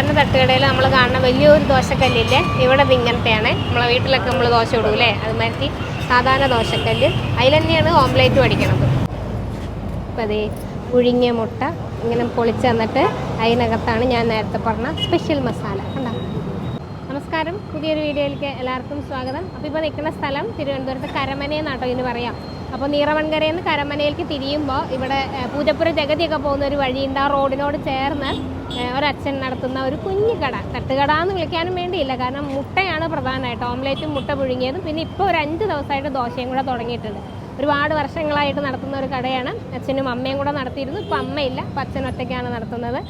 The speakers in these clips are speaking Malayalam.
സാധാരണ തട്ടുകടയിൽ നമ്മൾ കാണുന്ന വലിയൊരു ദോശക്കല്ലില്ലേ? ഇവിടെ ഇങ്ങനത്തെയാണ്. നമ്മളെ വീട്ടിലൊക്കെ നമ്മൾ ദോശ ഇടൂലേ? അതുമാതിരി സാധാരണ ദോശക്കല്ല്. അതിൽ തന്നെയാണ് ഓംലേറ്റ് അടിക്കണത് അപ്പോൾ അതേ പുഴുങ്ങിയ മുട്ട ഇങ്ങനെ പൊളിച്ച് തന്നിട്ട് അതിനകത്താണ് ഞാൻ നേരത്തെ പറഞ്ഞ സ്പെഷ്യൽ മസാല കണ്ടോ? നമസ്കാരം. പുതിയൊരു വീഡിയോയിലേക്ക് എല്ലാവർക്കും സ്വാഗതം. അപ്പോൾ ഇപ്പോൾ നിൽക്കുന്ന സ്ഥലം തിരുവനന്തപുരത്ത് കരമനയെന്നാട്ടോ ഇതിന് പറയാം. അപ്പോൾ നീറവൺകരയിൽ നിന്ന് കരമനയിലേക്ക് തിരിയുമ്പോൾ ഇവിടെ പൂജപ്പുര ജഗതിയൊക്കെ പോകുന്ന ഒരു വഴിയുണ്ട്. ആ റോഡിനോട് ചേർന്ന് ഒരച്ഛൻ നടത്തുന്ന ഒരു കുഞ്ഞു കട. തട്ടുകട എന്ന് വിളിക്കാനും വേണ്ടിയില്ല. കാരണം മുട്ടയാണ് പ്രധാനമായിട്ട്. ഓംലേറ്റും മുട്ട പുഴുങ്ങിയതും. പിന്നെ ഇപ്പോൾ ഒരു അഞ്ച് ദിവസമായിട്ട് ദോശയും കൂടെ തുടങ്ങിയിട്ടുണ്ട്. ഒരുപാട് വർഷങ്ങളായിട്ട് നടത്തുന്ന ഒരു കടയാണ്. അച്ഛനും അമ്മയും കൂടെ നടത്തിയിരുന്നു. ഇപ്പം അമ്മയില്ല. അപ്പം അച്ഛൻ ഒറ്റയ്ക്കാണ് നടത്തുന്നത്.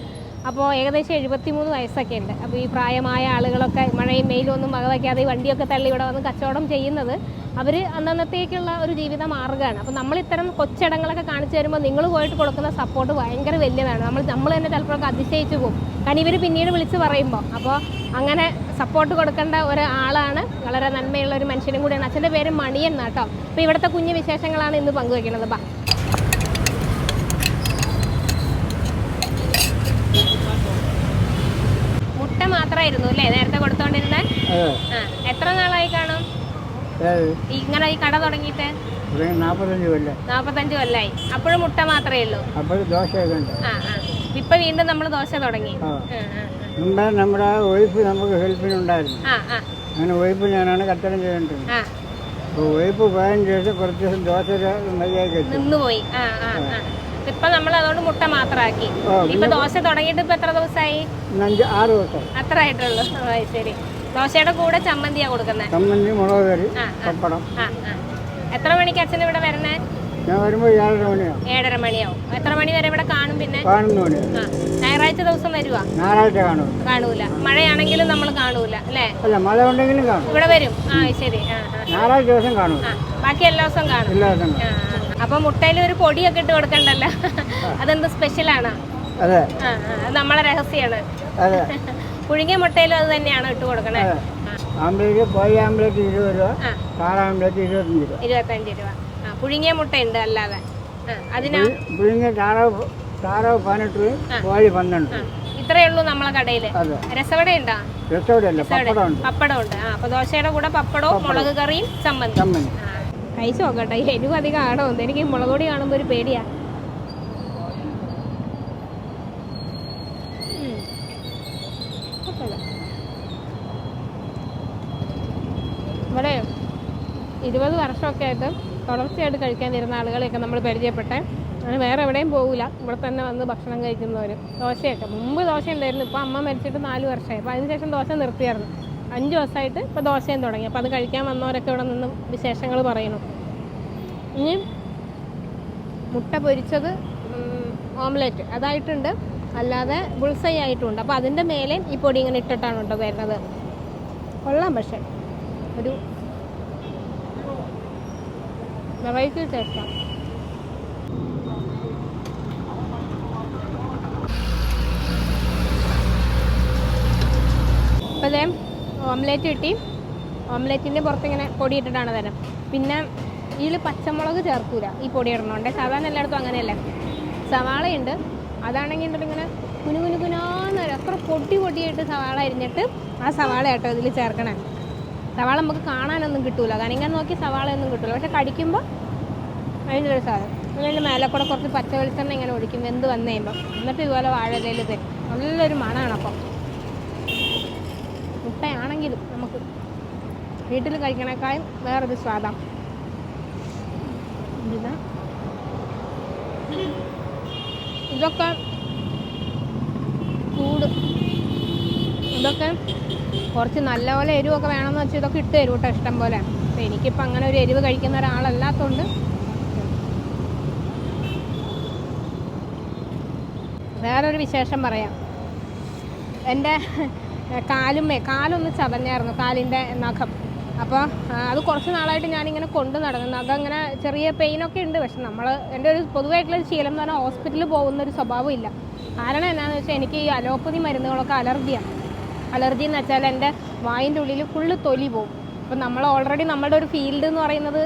അപ്പോൾ ഏകദേശം എഴുപത്തി മൂന്ന് വയസ്സൊക്കെ ഉണ്ട് അപ്പോൾ ഈ പ്രായമായ ആളുകളൊക്കെ മഴയും വെയിലും ഒന്നും വക വയ്ക്കാതെ ഈ വണ്ടിയൊക്കെ തള്ളി ഇവിടെ വന്ന് കച്ചവടം ചെയ്യുന്നത് അവർ അന്നന്നത്തേക്കുള്ള ഒരു ജീവിത മാർഗമാണ് അപ്പോൾ നമ്മൾ ഇത്തരം കൊച്ചിടങ്ങളൊക്കെ കാണിച്ചു തരുമ്പോൾ നിങ്ങൾ പോയിട്ട് കൊടുക്കുന്ന സപ്പോർട്ട് ഭയങ്കര വലിയതാണ്. നമ്മൾ നമ്മൾ തന്നെ ചിലപ്പോഴൊക്കെ അതിശയിച്ചു പോകും. കാരണം ഇവർ പിന്നീട് വിളിച്ച് പറയുമ്പോൾ അപ്പോൾ അങ്ങനെ സപ്പോർട്ട് കൊടുക്കേണ്ട ഒരാളാണ് വളരെ നന്മയുള്ള ഒരു മനുഷ്യനും കൂടിയാണ്. അച്ഛന്റെ പേര് മണിയെന്നാട്ടോ അപ്പോൾ ഇവിടുത്തെ കുഞ്ഞു വിശേഷങ്ങളാണ് ഇന്ന് പങ്കുവയ്ക്കുന്നത് ബാ. മാത്രമായിരുന്നു അല്ലേ? നേരത്തെ കൊടുത്തോണ്ടിരുന്നാൽ എത്ര നാളായി കാണും? ഇങ്ങനെ ഈ കട തുടങ്ങിയിട്ട്? നാപ്പത്തഞ്ച് കൊല്ലം. നാൽപ്പത്തഞ്ച് കൊല്ലായി. അപ്പോഴും മുട്ട മാത്രമേ ഉള്ളൂ? അപ്പോൾ ദോശയൊക്കെ ഉണ്ട്. ഇപ്പൊ വീണ്ടും നമ്മൾ ദോശ തുടങ്ങി. മുമ്പേ നമ്മുടെ വൈഫ് നമുക്ക് ഹെൽപ്പിനുണ്ടായിരുന്നു. അങ്ങനെ വൈഫ് ഞാനാണ് കച്ചവടം ചെയ്യേണ്ടത് വൈഫ് പോയതിന് ശേഷം കുറച്ച് ദിവസം ദോശ എത്തി നിന്നുപോയി. ഇപ്പൊ നമ്മൾ അതുകൊണ്ട് മുട്ട മാത്രമാക്കി ഇപ്പൊ ദോശ തുടങ്ങിയിട്ട് ഇപ്പൊ എത്ര ദിവസമായി ആറ് ദിവസം അത്ര ആയിട്ടുള്ളൂ. ശരി. ദോശയുടെ കൂടെ ചമ്മന്തിയാ കൊടുക്കുന്നത് ചമ്മന്തി മുളക് കറി പപ്പടം. എത്ര മണിക്ക് അച്ഛൻ ഇവിടെ വരണേ ഞാൻ വരുമ്പോൾ ഏഴര മണിയാവും. ഏഴര മണിയാവും. എത്ര മണി വരെ ഇവിടെ കാണും പിന്നെ? ഞായറാഴ്ച ദിവസം വരുവാ? ഞായറാഴ്ച കാണും. കാണൂല. മഴയാണെങ്കിലും നമ്മൾ കാണൂല അല്ലേ? അല്ല മഴ ഉണ്ടെങ്കിലും കാണും. ഇവിടെ വരും. ആ ശരി. ഞായറാഴ്ച ദിവസം കാണും ബാക്കി എല്ലാ ദിവസവും കാണും. എല്ലാ ദിവസം. അപ്പൊ മുട്ടയിൽ ഒരു പൊടിയൊക്കെ ഇട്ട് കൊടുക്കണ്ടല്ലോ? അതെന്ത് സ്പെഷ്യലാണ്? അതെ. നമ്മളെ രഹസ്യമാണ് പുഴുങ്ങിയ മുട്ടയിലും അത് തന്നെയാണ് ഇട്ട് കൊടുക്കണേ. അതെ. ആംബ്ലേറ്റ് കോഴി ഇരുപത് രൂപ ഇരുപത്തഞ്ച് രൂപ. ഇരുപത്തഞ്ച് രൂപ. പുഴുങ്ങിയ മുട്ടയുണ്ട് അല്ലാതെ. അതിനാ അതിനോ പുഴുങ്ങിയ താറാവ് താറാവ് പതിനെട്ട് രൂപ കോഴി പന്ത്രണ്ട്. ഇത്രയേ ഉള്ളൂ നമ്മളെ കടയിൽ. രസവട ഉണ്ടോ പപ്പടം ഉണ്ട് ആ അപ്പൊ ദോശയുടെ കൂടെ പപ്പടവും മുളക് കറിയും ചമ്മന്തി. കഴിച്ചു നോക്കട്ടെ. എരിവ് അധികം ആണോ? എനിക്ക് മുളക് പൊടി കാണുമ്പോൾ ഒരു പേടിയാ. ഇവിടെ ഇരുപത് വർഷമൊക്കെ ആയിട്ട് തുടർച്ചയായിട്ട് കഴിക്കാൻ തരുന്ന ആളുകളെയൊക്കെ നമ്മൾ പരിചയപ്പെട്ടെ. അങ്ങനെ വേറെ എവിടെയും പോകില്ല ഇവിടെ തന്നെ വന്ന് ഭക്ഷണം കഴിക്കുന്നവർ ദോശയൊക്കെ. മുമ്പ് ദോശ ഉണ്ടായിരുന്നു. ഇപ്പോൾ അമ്മ മരിച്ചിട്ട് നാല് വർഷമായി. അപ്പോൾ അതിനുശേഷം ദോശ നിർത്തിയായിരുന്നു. അഞ്ച് ദിവസമായിട്ട് ഇപ്പോൾ ദോശയും തുടങ്ങി. അപ്പോൾ അത് കഴിക്കാൻ വന്നവരൊക്കെ ഇവിടെ നിന്ന് വിശേഷങ്ങൾ പറയുന്നു. ഇനി മുട്ട പൊരിച്ചത് ഓംലെറ്റ് അതായിട്ടുണ്ട്. അല്ലാതെ ബുൾസൈ ആയിട്ടുണ്ട്. അപ്പോൾ അതിന്റെ മേലെ ഈ പൊടി ഇങ്ങനെ ഇട്ടിട്ടാണ് കേട്ടോ വരുന്നത്. കൊള്ളാം പക്ഷേ. ഒരു വെറൈറ്റി ടേസ്റ്റാണ് അപ്പോൾ അതേ ഓംലേറ്റ് കിട്ടി. ഓംലേറ്റിന്റെ പുറത്തിങ്ങനെ പൊടി ഇട്ടിട്ടാണ് തരാം. പിന്നെ ഇതിൽ പച്ചമുളക് ചേർക്കൂല ഈ പൊടി ഇടണോണ്ടേ. സാധാരണ എല്ലായിടത്തും അങ്ങനെയല്ലേ? സവാളയുണ്ട്. അതാണെങ്കിൽ ഇങ്ങനെ കുനു കുനു കുനാന്ന് വരും. അത്ര പൊട്ടി പൊട്ടിയിട്ട് സവാള അരിഞ്ഞിട്ട് ആ സവാള കേട്ടോ ഇതിൽ ചേർക്കണേ. സവാള നമുക്ക് കാണാനൊന്നും കിട്ടൂല. കാരണം ഇങ്ങനെ നോക്കി സവാളയൊന്നും കിട്ടൂല. പക്ഷെ കടിക്കുമ്പോൾ അതിന്റെ ഒരു സാധനം. അതിന്റെ മേലെ കൂടെ കുറച്ച് പച്ച വെളിച്ചെണ്ണ ഇങ്ങനെ ഒഴിക്കും. വെന്ത് വന്നു കഴിയുമ്പോൾ എന്നിട്ട് ഇതുപോലെ വാഴയിലയിൽ തരും നല്ലൊരു മണമാണ് അപ്പം. മുട്ടയാണെങ്കിലും നമുക്ക് വീട്ടിൽ കഴിക്കണേക്കാളും വേറൊരു സ്വാദം. പിന്നെ ഇതൊക്കെ ചൂട് ഇതൊക്കെ കുറച്ച് നല്ലപോലെ എരിവൊക്കെ വേണമെന്ന് വെച്ചാൽ ഇതൊക്കെ ഇട്ട് തരും കേട്ടോ ഇഷ്ടം പോലെ. അപ്പം എനിക്കിപ്പോൾ അങ്ങനെ ഒരു എരിവ് കഴിക്കുന്ന ഒരാളല്ലാത്തതുകൊണ്ട് വേറൊരു വിശേഷം പറയാം. എന്റെ കാലുമേ കാലൊന്ന് ചതഞ്ഞായിരുന്നു കാലിന്റെ നഖം. അപ്പോൾ അത് കുറച്ച് നാളായിട്ട് ഞാനിങ്ങനെ കൊണ്ട് നടന്നു. നഖം ഇങ്ങനെ ചെറിയ പെയിനൊക്കെ ഉണ്ട് പക്ഷെ നമ്മൾ എന്റെ ഒരു പൊതുവായിട്ടുള്ള ശീലം എന്ന് പറഞ്ഞാൽ ഹോസ്പിറ്റലിൽ പോകുന്ന ഒരു സ്വഭാവം ഇല്ല. കാരണം എന്താണെന്ന് വെച്ചാൽ എനിക്ക് ഈ അലോപ്പതി മരുന്നുകളൊക്കെ അലർജിയാണ് അലർജി എന്ന് വെച്ചാൽ എന്റെ വായിന്റെ ഉള്ളിൽ ഫുള്ള് തൊലി പോകും അപ്പം നമ്മൾ ഓൾറെഡി നമ്മളുടെ ഒരു ഫീൽഡ് എന്ന് പറയുന്നത്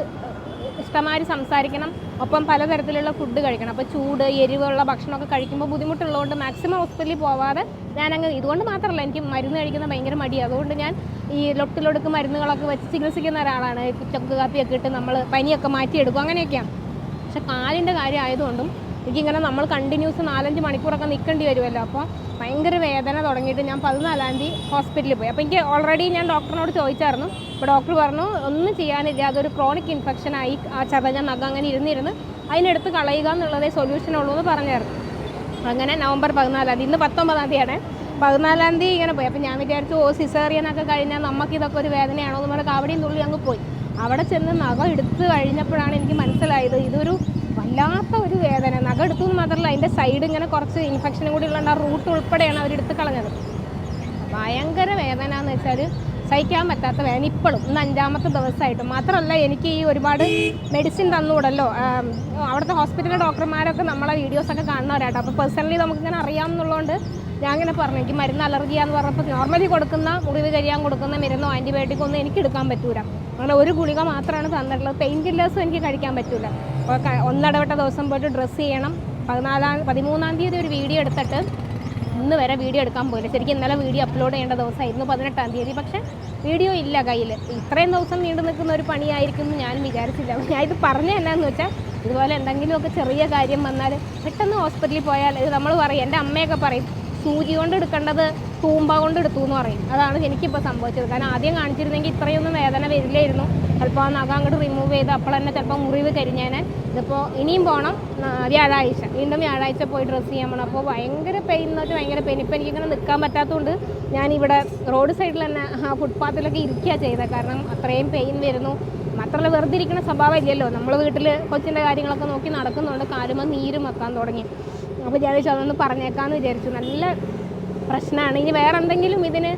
ഇഷ്ടമാതിരി സംസാരിക്കണം. ഒപ്പം പലതരത്തിലുള്ള ഫുഡ് കഴിക്കണം. അപ്പോൾ ചൂട് എരിവുള്ള ഭക്ഷണമൊക്കെ കഴിക്കുമ്പോൾ ബുദ്ധിമുട്ടുള്ളതുകൊണ്ട് മാക്സിമം ഹോസ്പിറ്റലിൽ പോവാതെ ഞാനങ്ങ് ഇതുകൊണ്ട് മാത്രമല്ല എനിക്ക് മരുന്ന് കഴിക്കുന്ന ഭയങ്കര മടിയാണ് അതുകൊണ്ട് ഞാൻ ഈ ലൊട്ടിലൊടുക്ക് മരുന്നുകളൊക്കെ വെച്ച് ചികിത്സിക്കുന്ന ഒരാളാണ്. ചക്ക് കാപ്പിയൊക്കെ ഇട്ട് നമ്മൾ പനിയൊക്കെ മാറ്റിയെടുക്കും. അങ്ങനെയൊക്കെയാണ്. പക്ഷെ കാലിന്റെ കാര്യം ആയതുകൊണ്ടും എനിക്കിങ്ങനെ നമ്മൾ കണ്ടിന്യൂസ് നാലഞ്ച് മണിക്കൂറൊക്കെ നിൽക്കേണ്ടി വരുമല്ലോ. അപ്പോൾ ഭയങ്കര വേദന തുടങ്ങിയിട്ട് ഞാൻ പതിനാലാം തീയതി ഹോസ്പിറ്റലിൽ പോയി. അപ്പോൾ എനിക്ക് ഓൾറെഡി ഞാൻ ഡോക്ടറിനോട് ചോദിച്ചായിരുന്നു. അപ്പോൾ ഡോക്ടർ പറഞ്ഞു ഒന്നും ചെയ്യാനില്ല. അതൊരു ക്രോണിക് ഇൻഫെക്ഷൻ ആയി ആ ചതഞ്ഞ നഖം അങ്ങനെ ഇരുന്നിരുന്ന് അതിനെടുത്ത് കളയുക എന്നുള്ളതേ സൊല്യൂഷൻ ഉള്ളൂ എന്ന് പറഞ്ഞായിരുന്നു. അങ്ങനെ നവംബർ പതിനാലാം തീയതി ഇന്ന് പത്തൊമ്പതാം തീയതിയാണ്. പതിനാലാം തീയതി ഇങ്ങനെ പോയി. അപ്പോൾ ഞാൻ വിചാരിച്ചു ഓ സിസേറിയനൊക്കെ കഴിഞ്ഞാൽ നമുക്ക് ഇതൊക്കെ ഒരു വേദനയാണോ? എന്ന് പറഞ്ഞാൽ അവിടെയും തുള്ളി അങ്ങ് പോയി. അവിടെ ചെന്ന് നഖം എടുത്ത് കഴിഞ്ഞപ്പോഴാണ് എനിക്ക് മനസ്സിലായത് ഇതൊരു വല്ലാത്ത ഒരു വേദന നഖം എടുത്തു എന്ന് മാത്രമല്ല അതിന്റെ സൈഡ് ഇങ്ങനെ കുറച്ച് ഇൻഫെക്ഷനും കൂടി ഉള്ള ആ റൂട്ട് ഉൾപ്പെടെയാണ് അവരെടുത്ത് കളഞ്ഞത്. ഭയങ്കര വേദന എന്ന് വെച്ചാൽ സഹിക്കാൻ പറ്റാത്ത വേദന ഇപ്പോഴും ഇന്ന് അഞ്ചാമത്തെ ദിവസമായിട്ട്. മാത്രമല്ല എനിക്ക് ഈ ഒരുപാട് മെഡിസിൻ തന്നുകൂടല്ലോ അവിടുത്തെ ഹോസ്പിറ്റലിലെ ഡോക്ടർമാരൊക്കെ നമ്മളെ വീഡിയോസൊക്കെ കാണുന്നവരാട്ടോ. അപ്പോൾ പേഴ്സണലി നമുക്കിങ്ങനെ അറിയാമെന്നുള്ളതുകൊണ്ട് ഞാൻ ഇങ്ങനെ പറഞ്ഞു. എനിക്ക് മരുന്ന് അലർജിയാന്ന് പറഞ്ഞപ്പോൾ നോർമലി കൊടുക്കുന്ന മുറിവ് കഴിയാൻ കൊടുക്കുന്ന മരുന്നോ ആന്റിബയോട്ടിക്കോ ഒന്നും എനിക്ക് എടുക്കാൻ പറ്റൂല. അങ്ങനെ ഒരു ഗുളിക മാത്രമാണ് തന്നിട്ടുള്ളത്. പെയിൻ കില്ലേഴ്സും എനിക്ക് കഴിക്കാൻ പറ്റൂല. ഒന്നിടവിട്ട ദിവസം പോയിട്ട് ഡ്രസ്സ് ചെയ്യണം. പതിനാലാം പതിമൂന്നാം തീയതി ഒരു വീഡിയോ എടുത്തിട്ട് ഇന്ന് വരെ വീഡിയോ എടുക്കാൻ പോയില്ല. ശരിക്കും ഇന്നലെ വീഡിയോ അപ്ലോഡ് ചെയ്യേണ്ട ദിവസമായിരുന്നു പതിനെട്ടാം തീയതി. പക്ഷേ വീഡിയോ ഇല്ല കയ്യിൽ ഇത്രയും ദിവസം നീണ്ടു നിൽക്കുന്ന ഒരു പണിയായിരിക്കും എന്ന് ഞാനും വിചാരിച്ചില്ല. ഞാൻ ഇത് പറഞ്ഞു എന്നാന്ന് വെച്ചാൽ ഇതുപോലെ എന്തെങ്കിലുമൊക്കെ ചെറിയ കാര്യം വന്നാൽ പെട്ടെന്ന് ഹോസ്പിറ്റലിൽ പോയാൽ ഇത് നമ്മൾ പറയും. എന്റെ അമ്മയൊക്കെ പറയും സൂചി കൊണ്ട് എടുക്കേണ്ടത് തൂമ്പ കൊണ്ട് എടുത്തു എന്ന് പറയും. അതാണ് എനിക്കിപ്പോൾ സംഭവിച്ചത്. കാരണം ആദ്യം കാണിച്ചിരുന്നെങ്കിൽ ഇത്രയൊന്നും വേദന വരില്ലായിരുന്നു. ചിലപ്പോൾ ആ നഖം അങ്ങോട്ട് റിമൂവ് ചെയ്ത് അപ്പോൾ തന്നെ ചിലപ്പോൾ മുറിവ് കരിഞ്ഞേനെ. ഇതിപ്പോൾ ഇനിയും പോകണം വ്യാഴാഴ്ച. വീണ്ടും വ്യാഴാഴ്ച പോയി ഡ്രസ്സ് ചെയ്യാൻ പോകണം അപ്പോൾ ഭയങ്കര പെയിൻ എന്ന് വെച്ചാൽ ഭയങ്കര പെയിൻ ഇപ്പോൾ എനിക്കിങ്ങനെ നിൽക്കാൻ പറ്റാത്തതുകൊണ്ട് ഞാനിവിടെ റോഡ് സൈഡിൽ തന്നെ ആ ഫുട്പാത്തിലൊക്കെ ഇരിക്കുക ചെയ്തത് കാരണം അത്രയും പെയിൻ വരുന്നു. മാത്രമല്ല വെറുതെ ഇരിക്കുന്ന സ്വഭാവം ഇല്ലല്ലോ. നമ്മൾ വീട്ടിൽ കൊച്ചിന്റെ കാര്യങ്ങളൊക്കെ നോക്കി നടക്കുന്നുണ്ട്. കാലുമ്പോൾ നീരും വെക്കാൻ തുടങ്ങി. അപ്പോൾ വിചാരിച്ചു അതൊന്ന് പറഞ്ഞേക്കാമെന്ന് വിചാരിച്ചു. നല്ല പ്രശ്നമാണ്. ഇനി വേറെ എന്തെങ്കിലും ഇതിന്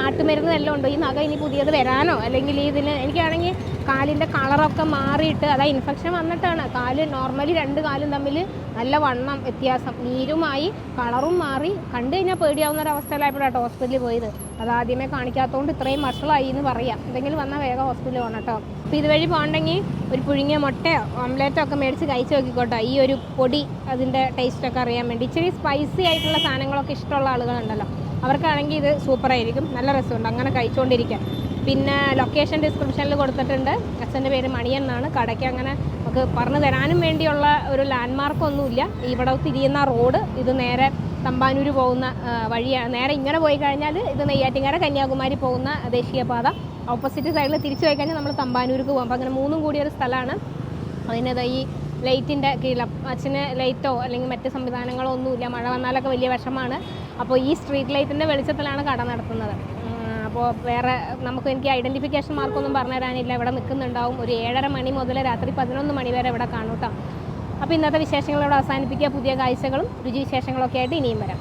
നാട്ടുമരുന്ന് എല്ലാം ഉണ്ടോ? ഈ നഗ ഇനി പുതിയത് വരാനോ? അല്ലെങ്കിൽ ഇതിന് എനിക്കാണെങ്കിൽ കാലിന്റെ കളറൊക്കെ മാറിയിട്ട് അതായത് ഇൻഫെക്ഷൻ വന്നിട്ടാണ്. കാൽ നോർമലി രണ്ട് കാലും തമ്മിൽ നല്ല വണ്ണം വ്യത്യാസം നീരുമായി കളറും മാറി. കണ്ടു കഴിഞ്ഞാൽ പേടിയാവുന്ന ഒരു അവസ്ഥയിലായപ്പോഴാണ് ഹോസ്പിറ്റലിൽ പോയത്. അത് ആദ്യമേ കാണിക്കാത്തതുകൊണ്ട് ഇത്രയും വഷളായി എന്ന് പറയാം. എന്തെങ്കിലും വന്നാൽ വേഗം ഹോസ്പിറ്റലിൽ പോകണം കേട്ടോ അപ്പോൾ ഇതുവഴി പോകണമെങ്കിൽ ഒരു പുഴുങ്ങിയ മുട്ടയോ ഓംലേറ്റോ ഒക്കെ മേടിച്ച് കഴിച്ച് നോക്കിക്കോട്ടോ. ഈ ഒരു പൊടി അതിന്റെ ടേസ്റ്റൊക്കെ അറിയാൻ വേണ്ടി. ഇച്ചിരി സ്പൈസി ആയിട്ടുള്ള സാധനങ്ങളൊക്കെ ഇഷ്ടമുള്ള ആളുകളുണ്ടല്ലോ. അവർക്കാണെങ്കിൽ ഇത് സൂപ്പറായിരിക്കും നല്ല രസമുണ്ട്. അങ്ങനെ കഴിച്ചുകൊണ്ടിരിക്കാം പിന്നെ ലൊക്കേഷൻ ഡിസ്ക്രിപ്ഷനിൽ കൊടുത്തിട്ടുണ്ട്. അച്ഛന്റെ പേര് മണിയെന്നാണ് കടയ്ക്ക് അങ്ങനെ നമുക്ക് പറഞ്ഞു തരാനും വേണ്ടിയുള്ള ഒരു ലാൻഡ് മാർക്കൊന്നുമില്ല ഇവിടെ തിരിയുന്ന റോഡ് ഇത് നേരെ തമ്പാനൂർ പോകുന്ന വഴിയാണ് നേരെ ഇങ്ങനെ പോയി കഴിഞ്ഞാൽ ഇത് നെയ്യാറ്റിങ്ങര കന്യാകുമാരി പോകുന്ന ദേശീയപാത. ഓപ്പോസിറ്റ് സൈഡിൽ തിരിച്ചു പോയി കഴിഞ്ഞാൽ നമ്മൾ തമ്പാനൂർക്ക് പോകും. അപ്പോൾ അങ്ങനെ മൂന്നും കൂടിയ ഒരു സ്ഥലമാണ് അതിനത് ഈ ലൈറ്റിന്റെ കീഴിൽ അച്ഛന് ലൈറ്റോ അല്ലെങ്കിൽ മറ്റ് സംവിധാനങ്ങളോ ഒന്നുമില്ല. മഴ വന്നാലൊക്കെ വലിയ വിഷമാണ്. അപ്പോൾ ഈ സ്ട്രീറ്റ് ലൈറ്റിന്റെ വെളിച്ചത്തിലാണ് കട നടത്തുന്നത്. അപ്പോൾ വേറെ നമുക്ക് എനിക്ക് ഐഡന്റിഫിക്കേഷൻ മാർക്കൊന്നും പറഞ്ഞു തരാനില്ല. ഇവിടെ നിൽക്കുന്നുണ്ടാവും. ഒരു ഏഴര മണി മുതൽ രാത്രി പതിനൊന്ന് മണി വരെ ഇവിടെ കാണൂട്ടാം അപ്പോൾ ഇന്നത്തെ വിശേഷങ്ങളോട് അവസാനിപ്പിക്കുക. പുതിയ കാഴ്ചകളും രുചി വിശേഷങ്ങളൊക്കെ ആയിട്ട് ഇനിയും വരാം.